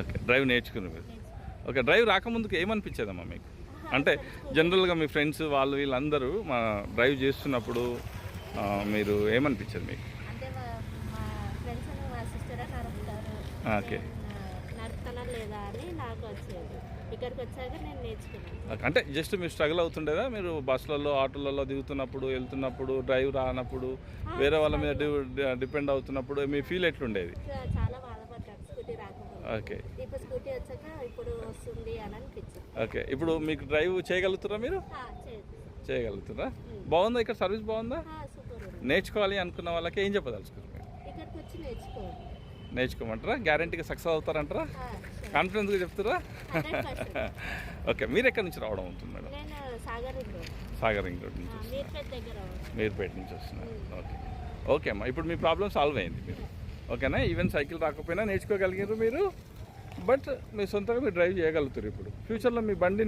Okay drive నేర్చుకుని మీరు. Okay drive రాకముందుకు ఏమనిపించేదమ్మా మీకు? అంటే జనరల్గా మీ ఫ్రెండ్స్ వాళ్ళు వీళ్ళందరూ మా డ్రైవ్ చేస్తున్నప్పుడు మీరు ఏమనిపించేది మీకు? ఓకే. అంటే జస్ట్ మీరు స్ట్రగుల్ అవుతుండేదా? మీరు బస్సులలో ఆటోలలో దిగుతున్నప్పుడు వెళ్తున్నప్పుడు డ్రైవ్ రానప్పుడు వేరే వాళ్ళ మీద డిపెండ్ అవుతున్నప్పుడు మీ ఫీల్ ఎట్లుండేది? చాలా స్కూటీ ఓకే. ఇప్పుడు స్కూటీ వచ్చాక ఇప్పుడు వస్తుంది అని అనిపించింది. ఓకే. ఇప్పుడు మీకు డ్రైవ్ చేయగలుగుతారా మీరు? చేయగలుగుతారా బాగుందా? ఇక్కడ సర్వీస్ బాగుందా? నేర్చుకోవాలి అనుకున్న వాళ్ళకి ఏం చెప్పదలుచుకున్నారు మీరు? ఇక్కడికి వచ్చి నేర్చుకోవాలి. నేర్చుకోమంటారా? గ్యారంటీగా సక్సెస్ అవుతారంటారా. కాన్ఫిడెన్స్గా చెప్తారా? 100%. ఓకే. మీరు ఎక్కడి నుంచి రావడం అవుతుంది మేడం? సాగర్ రింగ్ రోడ్ నుంచి మీర్పేట నుంచి వస్తున్నారు ఓకే. ఓకే అమ్మా. ఇప్పుడు మీ ప్రాబ్లం సాల్వ్ అయింది మీరు. ఓకేనా? ఈవెన్ సైకిల్ రాకపోయినా నేర్చుకోగలిగారు మీరు. బట్ మీ సొంతంగా మీరు డ్రైవ్ చేయగలుగుతారు ఇప్పుడు. ఫ్యూచర్లో మీ బండి